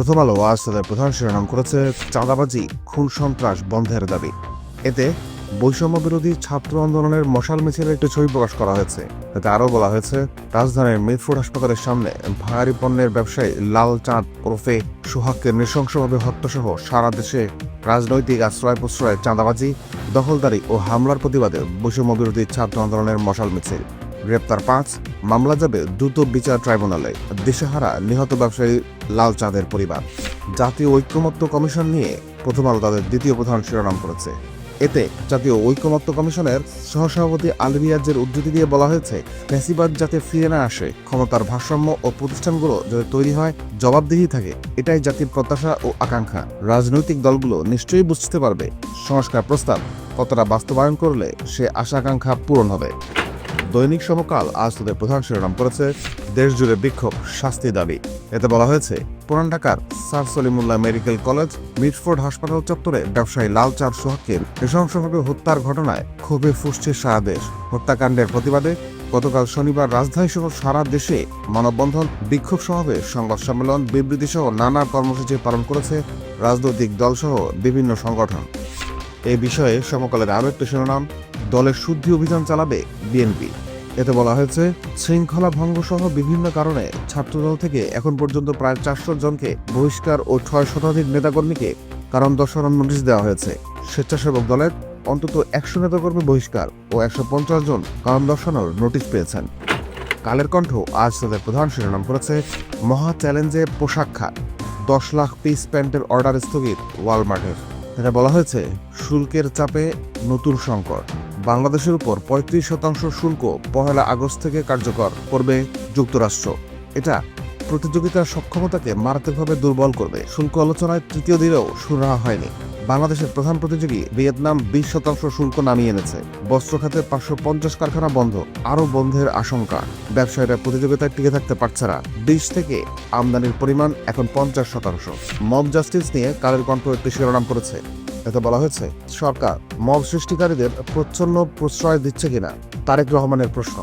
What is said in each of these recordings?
প্রথম আলো আজ তাদের প্রধান শিরোনাম করেছে চাঁদাবাজি, খুন সন্ত্রাস, বন্ধের দাবি। এতে বৈষম্য বিরোধী ছাত্র আন্দোলনের মশাল মিছিলের একটি ছবি প্রকাশ করা হয়েছে। এতে আরও বলা হয়েছে, রাজধানীর মিরফুড হাসপাতালের সামনে ভারী পণ্যের ব্যবসায়ী লাল চাঁদ ওরফে সোহাগকে নৃশংসভাবে হত্যাসহ সারা দেশে রাজনৈতিক আশ্রয় প্রশ্রয় চাঁদাবাজি, দখলদারি ও হামলার প্রতিবাদে বৈষম্য বিরোধী ছাত্র আন্দোলনের মশাল মিছিল। গ্রেপ্তার পাঁচ, মামলা যাবে দ্রুত বিচার ট্রাইব্যুনালে। দিশেহারা নিহত ব্যবসায়ী লাল চাঁদের পরিবার। জাতীয় ঐক্যমত্য কমিশন নিয়ে প্রথম আলো তাদের দ্বিতীয় প্রধান শিরোনাম করেছে। এতে জাতীয় ঐক্যমত্য কমিশনের সহসভাপতি আলবিয়াজের উদ্ধৃতি দিয়ে বলা হয়েছে, ফ্যাসিবাদ যাতে ফিরে না আসে, ক্ষমতার ভারসাম্য ও প্রতিষ্ঠানগুলো যাতে তৈরি হয়, জবাবদিহি থাকে, এটাই জাতির প্রত্যাশা ও আকাঙ্ক্ষা। রাজনৈতিক দলগুলো নিশ্চয়ই বুঝতে পারবে, সংস্কার প্রস্তাব কতটা বাস্তবায়ন করলে সে আশা আকাঙ্ক্ষা পূরণ হবে। দৈনিক সমকাল আজ তাদের প্রধান শিরোনাম করেছে দেশজুড়ে বিক্ষোভ শাস্তি দাবি। এতে বলা হয়েছে, পুরান ঢাকার sir Salimullah medical college Mitford হাসপাতাল চত্বরে ব্যবসায়ী লাল চার সোহাগকে নৃশংসভাবে হত্যার ঘটনায় ক্ষোভে ফুসছে সারা দেশ। হত্যাকাণ্ডের প্রতিবাদে গতকাল শনিবার রাজধানী সহ সারা দেশে মানববন্ধন, বিক্ষোভ সমাবেশ, সংবাদ সম্মেলন, বিবৃতি সহ নানা কর্মসূচি পালন করেছে রাজনৈতিক দলসহ বিভিন্ন সংগঠন। এই বিষয়ে সমকালের আরও একটি শিরোনাম, দলের শুদ্ধি অভিযান চালাবে বিএনপি। এতে বলা হয়েছে, শৃঙ্খলা ভঙ্গ সহ বিভিন্ন কারণে ছাত্রদল থেকে এখন পর্যন্ত প্রায় চারশো জনকে বহিষ্কার ও ছয় শতাধিক নেতাকর্মীকে কারণ দর্শানোর নোটিশ দেওয়া হয়েছে। স্বেচ্ছাসেবক দলের অন্তত একশো নেতাকর্মী বহিষ্কার ও একশো পঞ্চাশ জন কারণ দর্শানোর নোটিশ পেয়েছেন। কালের কণ্ঠ আজ তাদের প্রধান শিরোনাম করেছে, মহা চ্যালেঞ্জে পোশাক খাত দশ লাখ পিস প্যান্টের অর্ডার স্থগিত ওয়ালমার্টের। এটা বলা হয়েছে, শুল্কের চাপে নতুন সংকট। বাংলাদেশের উপর পঁয়ত্রিশ শতাংশ শুল্ক পহেলা আগস্ট থেকে কার্যকর করবে যুক্তরাষ্ট্র। এটা প্রতিযোগিতার সক্ষমতাকে মারাত্মকভাবে দুর্বল করবে। শুল্ক আলোচনায় তৃতীয় দিনেও শুরু হয়নি। বাংলাদেশের প্রধান প্রতিযোগী ভিয়েতনাম বিশ শতাংশ শুল্ক নামিয়ে এনেছে। বস্ত্র খাতে পাঁচশো পঞ্চাশ কারখানা বন্ধ, আরও বন্ধের আশঙ্কা। ব্যবসায়ীরা প্রতিযোগিতায় টিকে থাকতে পারছে না। বিশ থেকে আমদানির পরিমাণ এখন পঞ্চাশ শতাংশ। মব জাস্টিস নিয়ে কালের কণ্ঠ একটি শিরোনাম করেছে। এতে বলা হয়েছে, সরকার মব সৃষ্টিকারীদের প্রচ্ছন্ন প্রশ্রয় দিচ্ছে কিনা, তারেক রহমানের প্রশ্ন।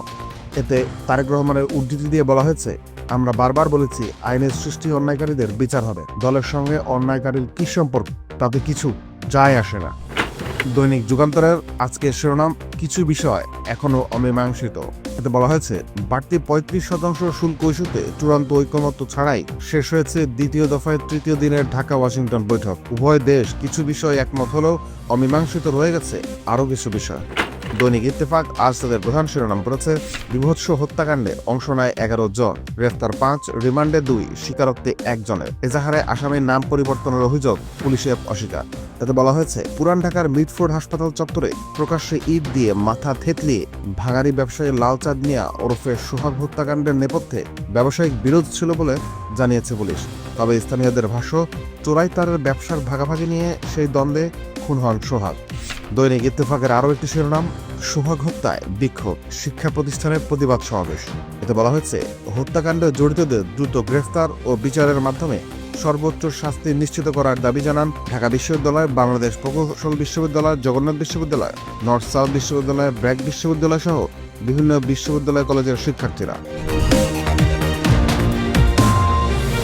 এতে তারেক রহমানের উদ্ধৃতি দিয়ে বলা হয়েছে, আমরা বারবার বলেছি, আইনের সৃষ্টি অন্যায়কারীদের বিচার হবে। দলের সঙ্গে অন্যায়কারীর কি সম্পর্ক? তাতে কিছু যায় আসে না। দৈনিক যুগান্তরের আজকের শিরোনাম কিছু বিষয় এখনও অমীমাংসিত। এতে বলা হয়েছে, বাড়তি পঁয়ত্রিশ শতাংশ শুল্ক ইস্যুতে চূড়ান্ত ঐকমত্য ছাড়াই শেষ হয়েছে দ্বিতীয় দফায় তৃতীয় দিনের ঢাকা ওয়াশিংটন বৈঠক। উভয় দেশ কিছু বিষয় একমত হলেও অমীমাংসিত রয়ে গেছে আরও কিছু বিষয়। দৈনিক ইত্তেফাক, আজ তাদের প্রধান শিরোনাম করেছে বিভৎস হত্যাকাণ্ডে অংশ নেয় এগারো জন, গ্রেফতার পাঁচ, রিমান্ডে দুই, স্বীকারোক্তি একজনের। এজাহারে আসামির নাম পরিবর্তনের অভিযোগ, পুলিশে অস্বীকার। তাতে বলা হয়েছে, পুরান ঢাকার মিটফোর্ড হাসপাতাল চত্বরে প্রকাশ্যে ইট দিয়ে মাথা থেতলিয়ে ভাঙারি ব্যবসায়ী লালচাঁদ মিয়া ওরফে সোহাগ হত্যাকাণ্ডের নেপথ্যে ব্যবসায়িক বিরোধ ছিল বলে জানিয়েছে পুলিশ। তবে স্থানীয়দের ভাষ্য চোরাই তারের ব্যবসার ভাগাভাগি নিয়ে সেই দ্বন্দ্বে খুন হন সোহাগ। দৈনিক ইত্তেফাকের আরও একটি শিরোনাম, সোহাগ হত্যায় বিক্ষোভ, শিক্ষা প্রতিষ্ঠানের প্রতিবাদ সমাবেশ। এতে বলা হয়েছে, হত্যাকাণ্ডে জড়িতদের দ্রুত গ্রেফতার ও বিচারের মাধ্যমে সর্বোচ্চ শাস্তি নিশ্চিত করার দাবি জানান ঢাকা বিশ্ববিদ্যালয়, বাংলাদেশ প্রকৌশল বিশ্ববিদ্যালয়, জগন্নাথ বিশ্ববিদ্যালয়, নর্থ সাউথ বিশ্ববিদ্যালয়, ব্র্যাক বিশ্ববিদ্যালয় সহ বিভিন্ন বিশ্ববিদ্যালয় কলেজের শিক্ষার্থীরা।